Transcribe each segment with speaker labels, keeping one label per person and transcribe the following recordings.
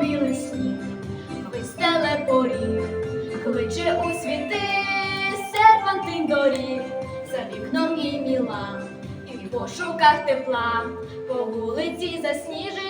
Speaker 1: білий сніг, вистеле поріг, кличе у світи серпантин доріг, за вікном і міла, і в пошуках тепла, по вулиці засніжені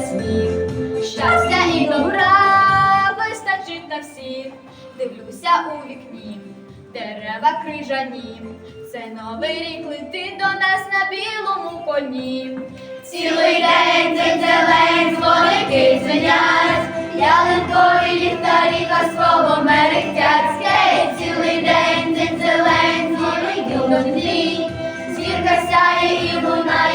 Speaker 1: сміх, щастя і добра вистачить на всіх. Дивлюся у вікні, дерева крижані. Це новий рік летить до нас на білому коні. Цілий день день зелень, дзвоники дзвенять, ялинкові ліхтарі казково мерехтять. Скей, цілий день день зелень, дзвоники луні. Зірка сяє і лунає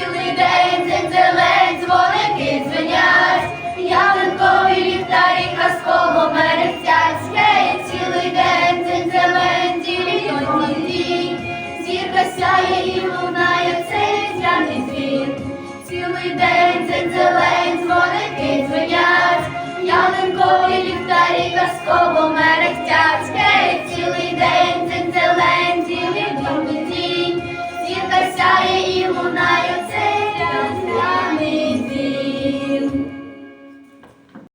Speaker 1: цілий день день зелень, дзвоники дзвенять, ялинкові ліхтарі казково мерехтять. Гей, цілий день день зелень, ділі дні, зірка сяє і лунає цей тяний дзвін. Цілий день день зелень, дзвоники дзвенять, ялинкові ліхтарі